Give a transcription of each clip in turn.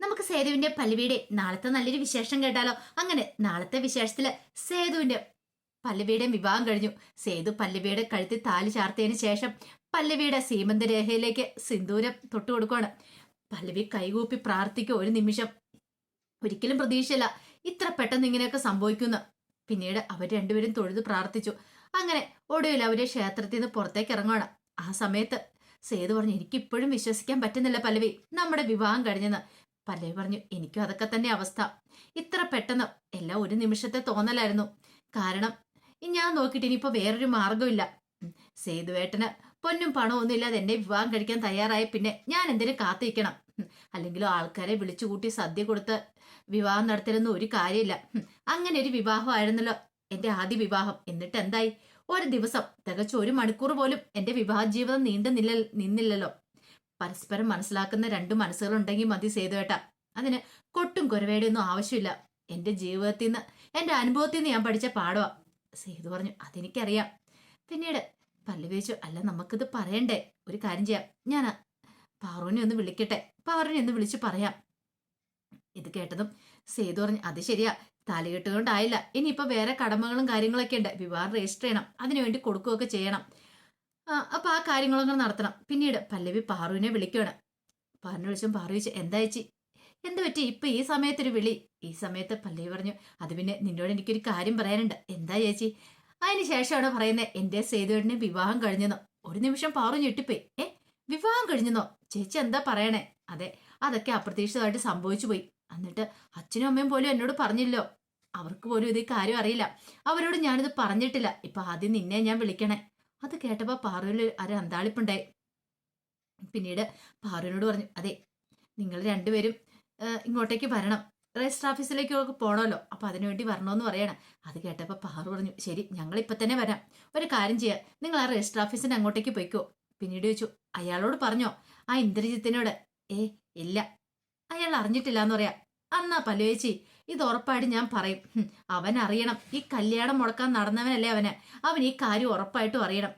നമുക്ക് സേതുവിന്റെ പല്ലവിയുടെ നാളത്തെ നല്ലൊരു വിശേഷം കേട്ടാലോ? അങ്ങനെ നാളത്തെ വിശേഷത്തിൽ സേതുവിന്റെ പല്ലവിയുടെ വിവാഹം കഴിഞ്ഞു. സേതു പല്ലവിയുടെ കഴുത്തിൽ താലി ചാർത്തിയതിന് ശേഷം പല്ലവിയുടെ സീമന്ത രേഖയിലേക്ക് സിന്ദൂരം തൊട്ടു കൊടുക്കുകയാണ് പല്ലവി കൈകൂപ്പി പ്രാർത്ഥിക്കുക ഒരു നിമിഷം. ഒരിക്കലും പ്രതീക്ഷയില്ല. ഇത്ര പെട്ടെന്ന് ഇങ്ങനെയൊക്കെ സംഭവിക്കുന്നു പിന്നീട് അവർ രണ്ടുപേരും തൊഴുത് പ്രാർത്ഥിച്ചു. അങ്ങനെ ഒടുവിൽ അവർ ക്ഷേത്രത്തിൽ നിന്ന് പുറത്തേക്ക് ഇറങ്ങുകയാണ് ആ സമയത്ത് സേതു പറഞ്ഞു എനിക്കിപ്പോഴും വിശ്വസിക്കാൻ പറ്റുന്നില്ല പല്ലവി. നമ്മുടെ വിവാഹം കഴിഞ്ഞെന്ന്. പല്ലവി പറഞ്ഞു എനിക്കും അതൊക്കെ തന്നെ അവസ്ഥ. ഇത്ര പെട്ടെന്ന് എല്ലാം ഒരു നിമിഷത്തെ തോന്നലായിരുന്നു. കാരണം ഞാൻ നോക്കിയിട്ട് ഇനിയിപ്പോൾ വേറൊരു മാർഗമില്ല സേതുവേട്ടന് പൊന്നും പണവും ഒന്നും ഇല്ലാതെ എന്നെ വിവാഹം കഴിക്കാൻ തയ്യാറായ പിന്നെ ഞാൻ എന്തിനു കാത്തിരിക്കണം. അല്ലെങ്കിലും ആൾക്കാരെ വിളിച്ചുകൂട്ടി സദ്യ കൊടുത്ത് വിവാഹം നടത്തലൊന്നും ഒരു കാര്യമില്ല. അങ്ങനെ ഒരു വിവാഹമായിരുന്നല്ലോ എന്റെ ആദ്യ വിവാഹം. എന്നിട്ട് എന്തായി ഒരു ദിവസം തികച്ച ഒരു മണിക്കൂർ പോലും എന്റെ വിവാഹ ജീവിതം നീണ്ടു നില്ല നിന്നില്ലല്ലോ. പരസ്പരം മനസ്സിലാക്കുന്ന രണ്ട് മനസ്സുകളുണ്ടെങ്കിൽ മതി സേതുവേട്ട അതിന് കൊട്ടും കുരവേടെ ഒന്നും ആവശ്യമില്ല. എന്റെ ജീവിതത്തിൽ നിന്ന് എന്റെ അനുഭവത്തിൽ നിന്ന് ഞാൻ പഠിച്ച പാഠമാ സേതു പറഞ്ഞു അതെനിക്കറിയാം. പിന്നീട് പല്ലു ചോദിച്ചു അല്ല നമുക്കിത് പറയണ്ടേ? ഒരു കാര്യം ചെയ്യാം. ഞാൻ പാറുവിനെ ഒന്ന് വിളിക്കട്ടെ? പാറുവിനെ ഒന്ന് വിളിച്ച് പറയാം. ഇത് കേട്ടതും സേതു പറഞ്ഞു അത് ശരിയാ. താലികെട്ടുകൊണ്ടായില്ല. ഇനിയിപ്പോ വേറെ കടമകളും കാര്യങ്ങളൊക്കെ ഉണ്ട്. വിവാഹം രജിസ്റ്റർ ചെയ്യണം. അതിനുവേണ്ടി കൊടുക്കുകയൊക്കെ ചെയ്യണം. അപ്പൊ ആ കാര്യങ്ങളൊക്കെ നടത്തണം. പിന്നീട് പല്ലവി പാറുവിനെ വിളിക്കുകയാണ്. പാറിനെ വിളിച്ചും പാറു ചോദിച്ചു എന്താ ചേച്ചി? എന്ത് പറ്റി? ഇപ്പൊ ഈ സമയത്തൊരു വിളി. ഈ സമയത്ത് പല്ലവി പറഞ്ഞു അത് പിന്നെ നിന്നോട് എനിക്കൊരു കാര്യം പറയാനുണ്ട്. എന്താ ചേച്ചി? അതിന് ശേഷമാണ് പറയുന്നത് എന്റെ സേതുവേട്ടനെ വിവാഹം കഴിഞ്ഞെന്നോ? ഒരു നിമിഷം പാറു ഞെട്ടിപ്പോയി. ഏ? വിവാഹം കഴിഞ്ഞെന്നോ? ചേച്ചി എന്താ പറയണേ? അതെ അതൊക്കെ അപ്രതീക്ഷിതമായിട്ട് സംഭവിച്ചു പോയി. എന്നിട്ട് അച്ഛനും അമ്മയും പോലും എന്നോട് പറഞ്ഞില്ലോ അവർക്ക് പോലും ഇത് കാര്യം അറിയില്ല. അവരോട് ഞാനിത് പറഞ്ഞിട്ടില്ല. ഇപ്പൊ ആദ്യം നിന്നെ ഞാൻ വിളിക്കണേ. അത് കേട്ടപ്പോ പാറുവിൽ ഒരു അന്താളിപ്പുണ്ടായി. പിന്നീട് പാറുവിനോട് പറഞ്ഞു അതെ നിങ്ങൾ രണ്ടുപേരും ഇങ്ങോട്ടേക്ക് വരണം. രജിസ്റ്റർ ഓഫീസിലേക്കൊക്കെ പോകണമല്ലോ അപ്പൊ അതിനുവേണ്ടി വരണമെന്ന് പറയണം. അത് കേട്ടപ്പോൾ പാറു പറഞ്ഞു ശരി ഞങ്ങൾ ഇപ്പൊ തന്നെ വരാം. ഒരു കാര്യം ചെയ്യാം. നിങ്ങൾ ആ രജിസ്റ്റർ ഓഫീസിന്റെ അങ്ങോട്ടേക്ക് പോയിക്കോ. പിന്നീട് ചോദിച്ചു അയാളോട് പറഞ്ഞോ? ആ ഇന്ദ്രജിത്തിനോട്? ഏ ഇല്ല. അയാൾ അറിഞ്ഞിട്ടില്ല എന്ന് പറയാം. അന്നാ പല്ലുവേച്ചി ഇത് ഉറപ്പായിട്ട് ഞാൻ പറയും. അവൻ അറിയണം ഈ കല്യാണം മുടക്കാൻ നടന്നവനല്ലേ അവന്. അവൻ ഈ കാര്യം ഉറപ്പായിട്ടും അറിയണം.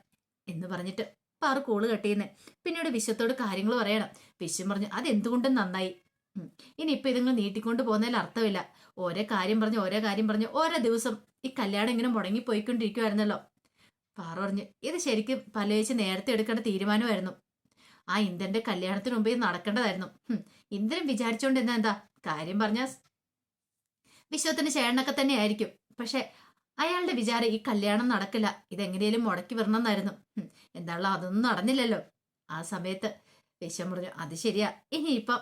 എന്ന് പറഞ്ഞിട്ട് പാറു കൂൾ കെട്ടിയെന്ന് പിന്നീട് വിശ്വത്തോട് കാര്യങ്ങൾ പറയണം. വിശ്വം പറഞ്ഞു അതെന്തുകൊണ്ടും നന്നായി? ഉം. ഇനി ഇപ്പൊ ഇതുങ്ങൾ നീട്ടിക്കൊണ്ട് പോകുന്നതിൽ അർത്ഥമില്ല. ഓരോ കാര്യം പറഞ്ഞു ഓരോ കാര്യം പറഞ്ഞു ഓരോ ദിവസം ഈ കല്യാണം ഇങ്ങനെ മുടങ്ങി പോയിക്കൊണ്ടിരിക്കുമായിരുന്നല്ലോ പാറ പറഞ്ഞു ഇത് ശരിക്കും പലയിച്ച് നേരത്തെ എടുക്കേണ്ട തീരുമാനമായിരുന്നു. ആ ഇന്ദ്രന്റെ കല്യാണത്തിന് മുമ്പേ നടക്കേണ്ടതായിരുന്നു. ഇന്ദ്രൻ വിചാരിച്ചോണ്ട് എന്നാ എന്താ കാര്യം പറഞ്ഞ വിശ്വത്തിന് ചേട്ടനൊക്കെ തന്നെ ആയിരിക്കും പക്ഷെ അയാളുടെ വിചാരം ഈ കല്യാണം നടക്കില്ല. ഇതെങ്ങനെയും മുടക്കി വരണമെന്നായിരുന്നു. എന്നായിരുന്നു എന്താണല്ലോ അതൊന്നും നടന്നില്ലല്ലോ. ആ സമയത്ത് വിശ്വം പറഞ്ഞു അത് ശരിയാ. ഇനി ഇനിയിപ്പം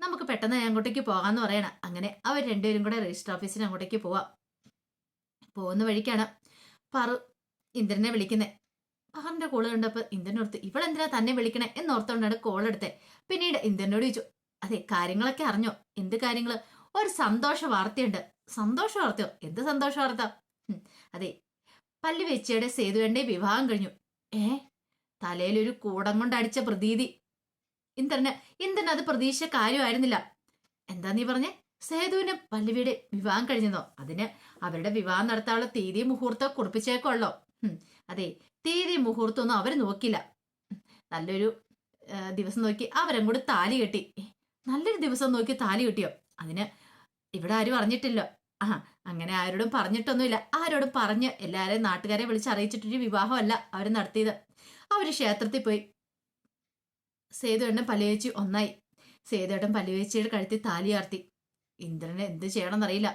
നമുക്ക് പെട്ടെന്ന് അങ്ങോട്ടേക്ക് പോകാന്ന് പറയണം. അങ്ങനെ അവർ രണ്ടുപേരും കൂടെ രജിസ്റ്റർ ഓഫീസിന് അങ്ങോട്ടേക്ക് പോവാം. പോകുന്ന വഴിക്കാണ് പറു ഇന്ദ്രനെ വിളിക്കുന്നത് പഹറിന്റെ കോൾ കണ്ടപ്പോ ഇന്ദ്രനോർത്ത് ഇവളെന്തിനാ തന്നെ വിളിക്കണേ? എന്നോർത്തോണ്ടാണ് കോൾ എടുത്തേ. പിന്നീട് ഇന്ദ്രനോട് ചോദിച്ചു അതെ കാര്യങ്ങളൊക്കെ അറിഞ്ഞോ? എന്ത് കാര്യങ്ങൾ? ഒരു സന്തോഷ വാർത്തയുണ്ട്. സന്തോഷ വാർത്തയോ? എന്ത് സന്തോഷ വാർത്ത? അതെ. പല്ലു വെച്ചയുടെ സേതുവേണ്ട വിവാഹം കഴിഞ്ഞു. ഏ? തലയിൽ ഒരു കൂടം കൊണ്ട് അടിച്ച പ്രതീതി. ഇന്ദ്രന് ഇന്ദ്രൻ അത് പ്രതീക്ഷ കാര്യമായിരുന്നില്ല. എന്താ നീ പറഞ്ഞേ? സേതുവിന് പല്ലവിയുടെ വിവാഹം കഴിഞ്ഞതോ? അതിന് അവരുടെ വിവാഹം നടത്താനുള്ള തീയതി മുഹൂർത്തം കുറിപ്പിച്ചേക്കുള്ളോ അതെ. തീയതി മുഹൂർത്തം ഒന്നും അവർ നോക്കില്ല നല്ലൊരു ദിവസം നോക്കി അവരും കൂടി താലി കെട്ടി. നല്ലൊരു ദിവസം നോക്കി താലി കെട്ടിയോ? അതിന് ഇവിടെ ആരും അറിഞ്ഞിട്ടില്ല. ആ അങ്ങനെ ആരോടും പറഞ്ഞിട്ടൊന്നുമില്ല. ആരോടും പറഞ്ഞ് എല്ലാവരെയും നാട്ടുകാരെ വിളിച്ച് അറിയിച്ചിട്ടൊരു വിവാഹമല്ല അവർ നടത്തിയത്. അവർ ക്ഷേത്രത്തിൽ പോയി. സേതുവേട്ടൻ പല്ലുവേച്ചി ഒന്നായി. സേതുവേട്ടൻ പല്ലുവേച്ചിയുടെ കഴുത്തിൽ താലി ആർത്തി. ഇന്ദ്രനെ എന്ത് ചെയ്യണമെന്നറിയില്ല.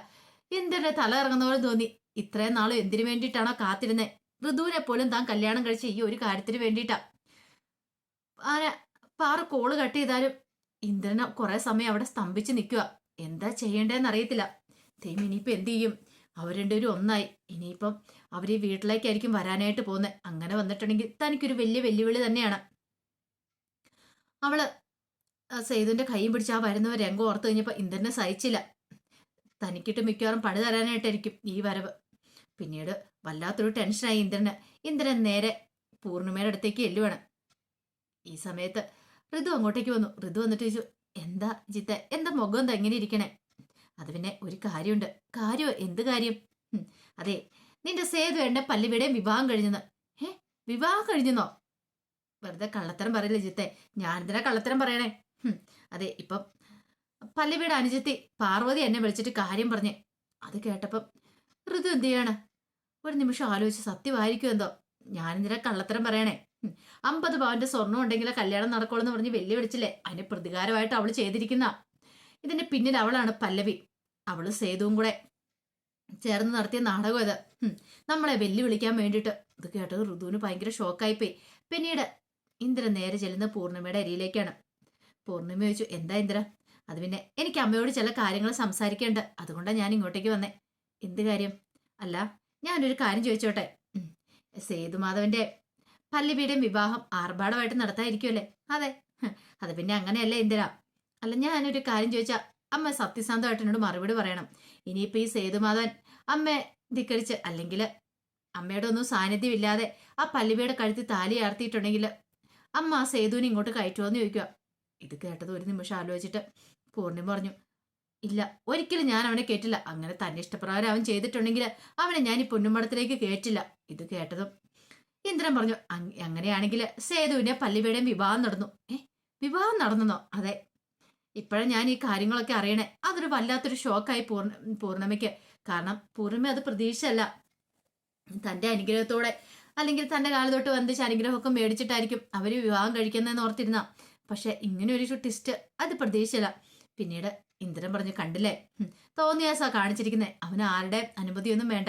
ഇന്ദ്രനെ തല ഇറങ്ങുന്ന പോലെ തോന്നി. ഇത്രയും നാളും എന്തിനു വേണ്ടിയിട്ടാണോ കാത്തിരുന്നേ? ഋതുവിനെ പോലും താൻ കല്യാണം കഴിച്ച ഈ ഒരു കാര്യത്തിന് വേണ്ടിയിട്ടാ. ആന പാറ കോൾ കട്ട് ചെയ്താലും ഇന്ദ്രനെ കുറെ സമയം അവിടെ സ്തംഭിച്ച് നിൽക്കുക എന്താ ചെയ്യേണ്ടതെന്ന് അറിയത്തില്ല. ദൈവം ഇനിയിപ്പോൾ എന്ത് ചെയ്യും? അവർ രണ്ടുപേരും ഒന്നായി. ഇനിയിപ്പം അവർ വീട്ടിലേക്കായിരിക്കും വരാനായിട്ട് പോകുന്നത് അങ്ങനെ വന്നിട്ടുണ്ടെങ്കിൽ തനിക്കൊരു വലിയ വെല്ലുവിളി തന്നെയാണ്. അവൾ ആ സേതുവിന്റെ കൈയും പിടിച്ച് ആ വരുന്നവർ രംഗം ഓർത്ത് കഴിഞ്ഞപ്പോൾ ഇന്ദ്രനെ സഹിച്ചില്ല. തനിക്കിട്ട് മിക്കവാറും പണി തരാനായിട്ടായിരിക്കും ഈ വരവ്. പിന്നീട് വല്ലാത്തൊരു ടെൻഷനായി ഇന്ദ്രന്. ഇന്ദ്രൻ നേരെ പൂർണിമയുടെ അടുത്തേക്ക് എല്ലുവാണ് ഈ സമയത്ത് ഋതു അങ്ങോട്ടേക്ക് വന്നു. ഋതു വന്നിട്ട് ചോദിച്ചു എന്താ ജിത്ത? എന്താ മുഖം എന്താ എങ്ങനെ ഇരിക്കണേ? അത് പിന്നെ ഒരു കാര്യമുണ്ട്. കാര്യമോ എന്ത് കാര്യം? അതെ നിന്റെ സേതു എന്റെ പല്ലുവിടെയും വിവാഹം കഴിഞ്ഞെന്ന്. ഏ വിവാഹം കഴിഞ്ഞെന്നോ? വെറുതെ കള്ളത്തരം പറയില്ല ജിത്തെ? ഞാനെന്തിനാ കള്ളത്തരം പറയണേ? അതെ ഇപ്പം പല്ലവിയുടെ അനുജത്തി പാർവതി എന്നെ വിളിച്ചിട്ട് കാര്യം പറഞ്ഞ്. അത് കേട്ടപ്പം ഋതു എന്ത് ചെയ്യാണ്? ഒരു നിമിഷം ആലോചിച്ച് സത്യമായിരിക്കും എന്തോ? ഞാനെന്തിനാ കള്ളത്തരം പറയണേ. അമ്പത് പവന്റെ സ്വർണം ഉണ്ടെങ്കിലേ കല്യാണം നടക്കുള്ളൂ എന്ന് പറഞ്ഞ് വെല്ലുവിളിച്ചില്ലേ? അതിന് പ്രതികാരമായിട്ട് അവൾ ചെയ്തിരിക്കുന്ന. ഇതിന്റെ പിന്നിൽ അവളാണ് പല്ലവി. അവൾ സേതുവും കൂടെ ചേർന്ന് നടത്തിയ നാടകം ഇത്. നമ്മളെ വെല്ലുവിളിക്കാൻ വേണ്ടിയിട്ട്. ഇത് കേട്ടത് ഋതുവിന് ഭയങ്കര ഷോക്കായിപ്പോയി. പിന്നീട് ഇന്ദ്ര നേരെ ചെല്ലുന്ന പൂർണിമയുടെ അരിയിലേക്കാണ്. പൂർണിമ ചോദിച്ചു എന്താ ഇന്ദ്ര? അത് പിന്നെ എനിക്ക് അമ്മയോട് ചില കാര്യങ്ങൾ സംസാരിക്കേണ്ട. അതുകൊണ്ടാണ് ഞാൻ ഇങ്ങോട്ടേക്ക് വന്നേ. എന്ത് കാര്യം? അല്ല ഞാനൊരു കാര്യം ചോദിച്ചോട്ടെ. സേതുമാധവന്റെ പല്ലവിയുടെയും വിവാഹം ആർഭാടമായിട്ട് നടത്താതിരിക്കുമല്ലേ അതെ. അത് പിന്നെ അങ്ങനെയല്ലേ ഇന്ദിര? അല്ല ഞാനൊരു കാര്യം ചോദിച്ചാ അമ്മ സത്യസന്ധമായിട്ട് എന്നോട് മറുപടി പറയണം. ഇനിയിപ്പോ ഈ സേതുമാധവൻ അമ്മ ധിക്കരിച്ച് അല്ലെങ്കിൽ അമ്മയുടെ ഒന്നും സാന്നിധ്യമില്ലാതെ ആ പല്ലവിയുടെ കഴുത്തിൽ താലി ആർത്തിയിട്ടുണ്ടെങ്കിൽ അമ്മ ആ സേതുവിനെ ഇങ്ങോട്ട് കയറ്റുമോന്ന് ചോദിക്കുക ഇത് കേട്ടത് ഒരു നിമിഷം ആലോചിച്ചിട്ട് പൂർണിമ പറഞ്ഞു ഇല്ല ഒരിക്കലും ഞാൻ അവനെ കേട്ടില്ല അങ്ങനെ തന്നെ ഇഷ്ടപ്രകാരം അവൻ ചെയ്തിട്ടുണ്ടെങ്കിൽ അവനെ ഞാൻ ഈ പൊന്നുമടത്തിലേക്ക് കേട്ടില്ല ഇത് കേട്ടതും ഇന്ദ്രൻ പറഞ്ഞു "അങ്- അങ്ങനെയാണെങ്കിൽ സേതുവിന്റെ പല്ലിവയുടെയും വിവാഹം നടന്നു. ഏ വിവാഹം നടന്നോ അതെ. ഇപ്പോഴും ഞാൻ ഈ കാര്യങ്ങളൊക്കെ അറിയണേ. അതൊരു വല്ലാത്തൊരു ഷോക്കായി പൂർണ പൂർണമയ്ക്ക് കാരണം പൂർണിമ അത് പ്രതീക്ഷയല്ല. തന്റെ അനുഗ്രഹത്തോടെ അല്ലെങ്കിൽ തന്റെ കാലത്തോട്ട് വന്നിച്ച് അനുഗ്രഹമൊക്കെ മേടിച്ചിട്ടായിരിക്കും അവർ വിവാഹം കഴിക്കുന്നതെന്ന് ഓർത്തിരുന്ന. പക്ഷെ ഇങ്ങനെ ഒരു ട്വിസ്റ്റ് അത് പ്രതീക്ഷയില്ല. പിന്നീട് ഇന്ദ്രൻ പറഞ്ഞു കണ്ടില്ലേ? തോന്നിയാസാ കാണിച്ചിരിക്കുന്നത് അവന് ആരുടെ അനുമതിയൊന്നും വേണ്ട.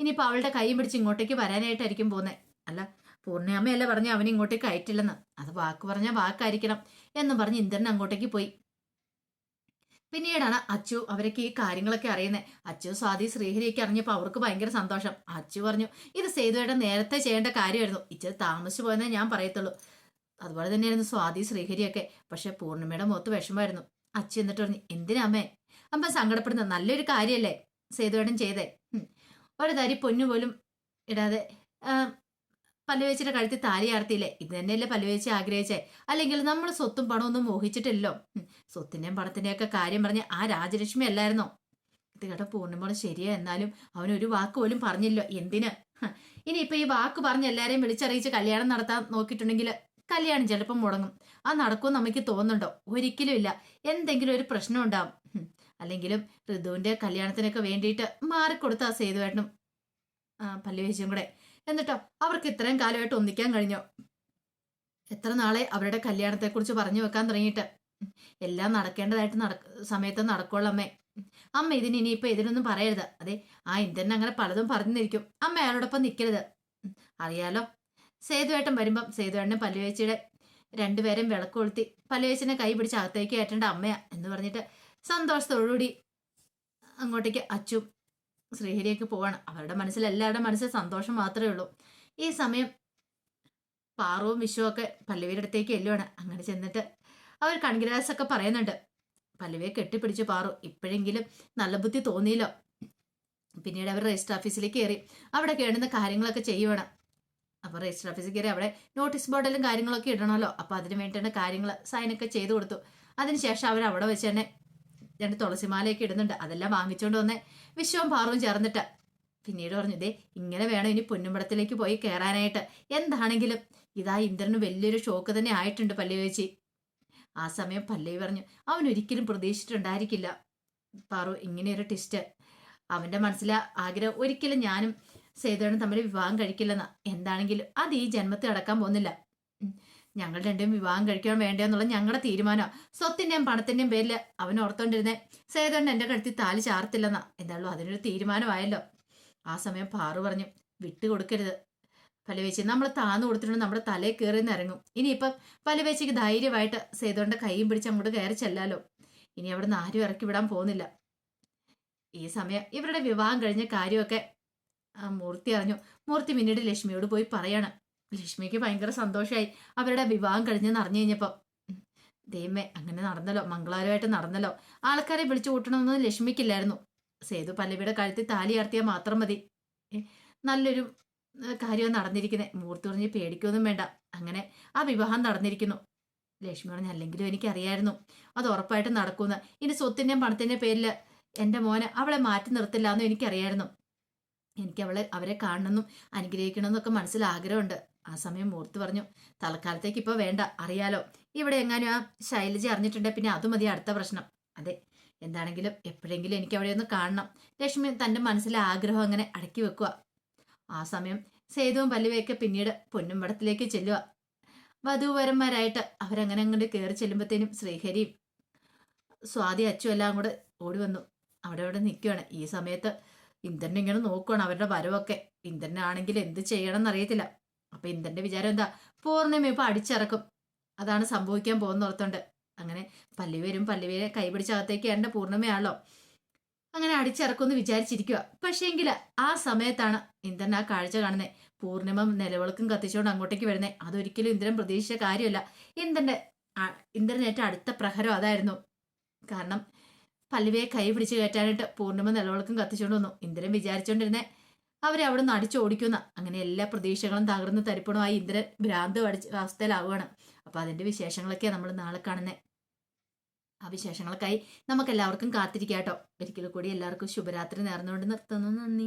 ഇനിയിപ്പോൾ അവളുടെ കൈ പിടിച്ച് ഇങ്ങോട്ടേക്ക് വരാനായിട്ടായിരിക്കും പോകുന്നത് അല്ല പൂർണയമ്മയല്ല പറഞ്ഞു അവൻ ഇങ്ങോട്ടേക്ക് അയറ്റില്ലെന്ന് അത് വാക്ക് പറഞ്ഞാൽ വാക്കായിരിക്കണം എന്നും പറഞ്ഞ് ഇന്ദ്രൻ അങ്ങോട്ടേക്ക് പോയി. പിന്നീടാണ് അച്ചു അവരൊക്കെ ഈ കാര്യങ്ങളൊക്കെ അറിയുന്നത് അച്ചു സ്വാതി ശ്രീഹരിയൊക്കെ അറിഞ്ഞപ്പോൾ അവർക്ക് ഭയങ്കര സന്തോഷം. അച്ചു പറഞ്ഞു ഇത് സേതുവേട്ടൻ നേരത്തെ ചെയ്യേണ്ട കാര്യമായിരുന്നു. ഇച്ചിരി താമസിച്ചു പോയെന്നേ ഞാൻ പറയത്തുള്ളൂ. അതുപോലെ തന്നെയായിരുന്നു സ്വാതി ശ്രീഹരിയൊക്കെ. പക്ഷെ പൂർണിമയുടെ മുഖത്ത് വിഷമമായിരുന്നു. അച്ചു എന്നിട്ട് പറഞ്ഞു എന്തിനാ അമ്മേ അമ്മ സങ്കടപ്പെടുന്നത് നല്ലൊരു കാര്യമല്ലേ സേതുവേട്ടൻ ചെയ്തേ. ഒരു തരി പൊന്നു പോലും ഇടാതെ പല്ലുവേച്ചിയുടെ കഴുത്തിൽ താലി ആർത്തിയില്ലേ? ഇത് തന്നെയല്ലേ പല്ലുവേച്ചി ആഗ്രഹിച്ചേ. അല്ലെങ്കിൽ നമ്മൾ സ്വത്തും പണമൊന്നും മോഹിച്ചിട്ടില്ലല്ലോ. ഉം. സ്വത്തിന്റെയും പണത്തിന്റെയും ഒക്കെ കാര്യം പറഞ്ഞ് ആ രാജലക്ഷ്മി അല്ലായിരുന്നോ? ഇത് കേട്ട പൂർണിമോൾ ശരിയാ എന്നാലും അവൻ ഒരു വാക്ക് പോലും പറഞ്ഞില്ലോ. എന്തിന്? ഇനി ഇനിയിപ്പൊ ഈ വാക്ക് പറഞ്ഞ് എല്ലാരെയും വിളിച്ചറിയിച്ച് കല്യാണം നടത്താൻ നോക്കിയിട്ടുണ്ടെങ്കിൽ കല്യാണം ചിലപ്പം മുടങ്ങും. ആ നടക്കുമെന്ന് നമുക്ക് തോന്നുന്നുണ്ടോ? ഒരിക്കലും ഇല്ല. എന്തെങ്കിലും ഒരു പ്രശ്നം ഉണ്ടാവും. അല്ലെങ്കിലും ഋതുവിന്റെ കല്യാണത്തിനൊക്കെ വേണ്ടിയിട്ട് മാറിക്കൊടുത്ത ആ പല്ലുവേച്ചും കൂടെ. എന്നിട്ടോ അവർക്ക് ഇത്രയും കാലമായിട്ട് ഒന്നിക്കാൻ കഴിഞ്ഞോ? എത്ര നാളെ അവരുടെ കല്യാണത്തെക്കുറിച്ച് പറഞ്ഞു വെക്കാൻ തുടങ്ങിയിട്ട്? എല്ലാം നടക്കേണ്ടതായിട്ട് നടക്ക സമയത്ത് നടക്കുള്ളൂ അമ്മേ. അമ്മ ഇതിന് ഇനിയിപ്പോൾ ഇതിനൊന്നും പറയരുത്. അതെ ആ ഇന്ത്യൻ അങ്ങനെ പലതും പറഞ്ഞു പറഞ്ഞിരിക്കും. അമ്മ അയാളോടൊപ്പം നിൽക്കരുത് അറിയാലോ? സേതുവേട്ടൻ വരുമ്പം സേതുവേട്ടനെ പല്ലുവേച്ചിയുടെ രണ്ടുപേരും വിളക്ക് കൊളുത്തി പല്ലുവേച്ചിനെ കൈ പിടിച്ച് അകത്തേക്ക് കയറ്റേണ്ട അമ്മയാ എന്ന് പറഞ്ഞിട്ട് സന്തോഷത്തോടുകൂടി അങ്ങോട്ടേക്ക് അച്ചും ശ്രീഹരിയൊക്കെ പോവാണ്. അവരുടെ മനസ്സിൽ എല്ലാവരുടെ മനസ്സിൽ സന്തോഷം മാത്രമേ ഉള്ളൂ. ഈ സമയം പാറവും വിഷുവും ഒക്കെ പല്ലവിയുടെ അടുത്തേക്ക് എല്ലുവാണ് അങ്ങനെ ചെന്നിട്ട് അവർ കൺഗ്രാസൊക്കെ പറയുന്നുണ്ട്. പല്ലവിയെ കെട്ടിപ്പിടിച്ചു പാറു. ഇപ്പോഴെങ്കിലും നല്ല ബുദ്ധി തോന്നിയില്ലോ. പിന്നീട് അവർ രജിസ്റ്റർ ഓഫീസിലേക്ക് കയറി. അവിടെ കേടുന്ന കാര്യങ്ങളൊക്കെ ചെയ്യുവാണ്. അപ്പോൾ രജിസ്റ്റർ ഓഫീസിൽ കയറി അവിടെ നോട്ടീസ് ബോർഡിലും കാര്യങ്ങളൊക്കെ ഇടണമല്ലോ. അപ്പോൾ അതിന് വേണ്ടിയിട്ടുള്ള കാര്യങ്ങൾ സൈനൊക്കെ ചെയ്തു കൊടുത്തു. അതിനുശേഷം അവർ അവിടെ വെച്ച് തന്നെ രണ്ട് തുളസിമാലയൊക്കെ ഇടുന്നുണ്ട്. അതെല്ലാം വാങ്ങിച്ചുകൊണ്ട് വന്നേ. വിശ്വവും പാറും ചേർന്നിട്ട്. പിന്നീട് പറഞ്ഞു ഇതേ ഇങ്ങനെ വേണം ഇനി പൊന്നുമ്പടത്തിലേക്ക് പോയി കയറാനായിട്ട് എന്താണെങ്കിലും ഇതാ ഇന്ദ്രന് വലിയൊരു ഷോക്ക് തന്നെ ആയിട്ടുണ്ട് പല്ലവി ചേച്ചി. ആ സമയം പല്ലവി പറഞ്ഞു അവൻ ഒരിക്കലും പ്രതീക്ഷിച്ചിട്ടുണ്ടായിരിക്കില്ല. പാറു ഇങ്ങനെയൊരു ടിസ്റ്റ് അവന്റെ മനസ്സിലെ ആഗ്രഹം ഒരിക്കലും ഞാനും സേതുവനും തമ്മിൽ വിവാഹം കഴിക്കില്ലെന്ന. എന്താണെങ്കിലും അത് ഈ ജന്മത്തിൽ അടക്കാൻ പോകുന്നില്ല. ഞങ്ങൾ രണ്ടും വിവാഹം കഴിക്കാൻ വേണ്ടെന്നുള്ള ഞങ്ങളുടെ തീരുമാനമാണ് സ്വത്തിന്റെയും പണത്തിന്റെയും പേരിൽ അവൻ ഓർത്തോണ്ടിരുന്നേ. സേതോണ്ട് എന്റെ കഴുത്തിൽ താലി ചാർത്തില്ലെന്നാ. എന്തായാലും അതിനൊരു തീരുമാനമായല്ലോ. ആ സമയം പാറു പറഞ്ഞു വിട്ടുകൊടുക്കരുത് പലവേച്ചി നമ്മൾ താന്നു കൊടുത്തിട്ടുണ്ട് നമ്മുടെ തലയിൽ കയറി ഇറങ്ങും. ഇനിയിപ്പം പലവേച്ചിക്ക് ധൈര്യമായിട്ട് സേതുവിന്റെ കൈയും പിടിച്ച് അങ്ങോട്ട് കയറി ചെല്ലാലോ. ഇനി അവിടെ നിന്ന് ആരും ഇറക്കി വിടാൻ പോകുന്നില്ല. ഈ സമയം ഇവരുടെ വിവാഹം കഴിഞ്ഞ കാര്യമൊക്കെ മൂർത്തി അറിഞ്ഞു. മൂർത്തി പിന്നീട് ലക്ഷ്മിയോട് പോയി പറയാണ്. ലക്ഷ്മിക്ക് ഭയങ്കര സന്തോഷമായി അവരുടെ വിവാഹം കഴിഞ്ഞെന്ന് അറിഞ്ഞു കഴിഞ്ഞപ്പോൾ ദൈവമേ അങ്ങനെ നടന്നല്ലോ മംഗളാരമായിട്ട് നടന്നല്ലോ. ആൾക്കാരെ വിളിച്ചു കൂട്ടണമെന്ന് ലക്ഷ്മിക്കില്ലായിരുന്നു. സേതു പല്ലവിയുടെ കഴുത്തിൽ താലി ആർത്തിയാൽ മാത്രം മതി. നല്ലൊരു കാര്യമാണ് നടന്നിരിക്കുന്നത് മൂർത്തി പറഞ്ഞ് പേടിക്കൊന്നും വേണ്ട. അങ്ങനെ ആ വിവാഹം നടന്നിരിക്കുന്നു. ലക്ഷ്മി പറഞ്ഞ അല്ലെങ്കിലും എനിക്കറിയായിരുന്നു. അത് ഉറപ്പായിട്ട് നടക്കുമെന്ന് ഇനി സ്വത്തിന്റെയും പണത്തിന്റെ പേരിൽ എന്റെ മോനെ അവളെ മാറ്റി നിർത്തില്ല എന്നും എനിക്കറിയായിരുന്നു. എനിക്ക് അവളെ അവരെ കാണണമെന്നും അനുഗ്രഹിക്കണമെന്നൊക്കെ മനസ്സിൽ ആഗ്രഹമുണ്ട്. ആ സമയം മൂർത്തി പറഞ്ഞു തൽക്കാലത്തേക്ക് ഇപ്പൊ വേണ്ട അറിയാലോ. ഇവിടെ എങ്ങാനും ആ ശൈലജ അറിഞ്ഞിട്ടുണ്ടെ പിന്നെ അത് മതി അടുത്ത പ്രശ്നം. അതെ എന്താണെങ്കിലും എപ്പോഴെങ്കിലും എനിക്ക് അവിടെ ഒന്ന് കാണണം. ലക്ഷ്മി തന്റെ മനസ്സിലെ ആഗ്രഹം അങ്ങനെ അടക്കി വെക്കുക ആ സമയം സേതുവും പല്ലുവയൊക്കെ പിന്നീട് പൊന്നുംപടത്തിലേക്ക് ചെല്ലുക വധൂവരന്മാരായിട്ട് അവരങ്ങനെ അങ്ങോട്ട് കയറി ചെല്ലുമ്പോഴത്തേനും ശ്രീഹരിയും സ്വാതി അച്ചു എല്ലാം കൂടെ ഓടി വന്നു. അവിടെ അവിടെ നിൽക്കുകയാണ് ഈ സമയത്ത് ഇന്ദ്രനെ ഇങ്ങനെ നോക്കുകയാണ് അവരുടെ വരവൊക്കെ. ഇന്ദ്രനാണെങ്കിൽ എന്ത് ചെയ്യണം എന്നറിയത്തില്ല അപ്പൊ ഇന്ദ്രന്റെ വിചാരം എന്താ? പൂർണിമ ഇപ്പൊ അടിച്ചിറക്കും. അതാണ് സംഭവിക്കാൻ പോകുന്ന ഓർത്തോണ്ട് അങ്ങനെ പല്ലി വരും പല്ലുവേരെ കൈപിടിച്ചകത്തേക്ക് എന്റെ പൂർണിമയാണല്ലോ അങ്ങനെ അടിച്ചിറക്കുമെന്ന് വിചാരിച്ചിരിക്കുക പക്ഷേങ്കിൽ ആ സമയത്താണ് ഇന്ദ്രൻ ആ കാഴ്ച കാണുന്നത് പൂർണിമ നിലവിളക്കും കത്തിച്ചുകൊണ്ട് അങ്ങോട്ടേക്ക് വരുന്നത് അതൊരിക്കലും ഇന്ദ്രൻ പ്രതീക്ഷിച്ച കാര്യമല്ല. ഇന്ദ്രന്റെ ഇന്ദ്രൻ ഏറ്റവും അടുത്ത പ്രഹരം അതായിരുന്നു. കാരണം പല്ലുവയെ കൈ പിടിച്ച് കയറ്റാനായിട്ട് പൂർണിമ നിലവിളക്കും കത്തിച്ചുകൊണ്ട് വന്നു. ഇന്ദ്രൻ വിചാരിച്ചുകൊണ്ടിരുന്നേ അവരെ അവിടെ നിന്ന് അടിച്ചോടിക്കുന്ന. അങ്ങനെ എല്ലാ പ്രതീക്ഷകളും തകർന്ന് തരിപ്പണമായി ഇന്ദ്രൻ ഭ്രാന്ത് അടിച്ച അവസ്ഥയിലാവുകയാണ്. അപ്പൊ അതിന്റെ വിശേഷങ്ങളൊക്കെയാണ് നമ്മൾ നാളെ കാണുന്നത് ആ വിശേഷങ്ങൾക്കായി നമുക്ക് എല്ലാവർക്കും കാത്തിരിക്കാട്ടോ. ഒരിക്കൽ കൂടി എല്ലാവർക്കും ശുഭരാത്രി നേർന്നുകൊണ്ട് നിർത്തുന്നു. നന്ദി.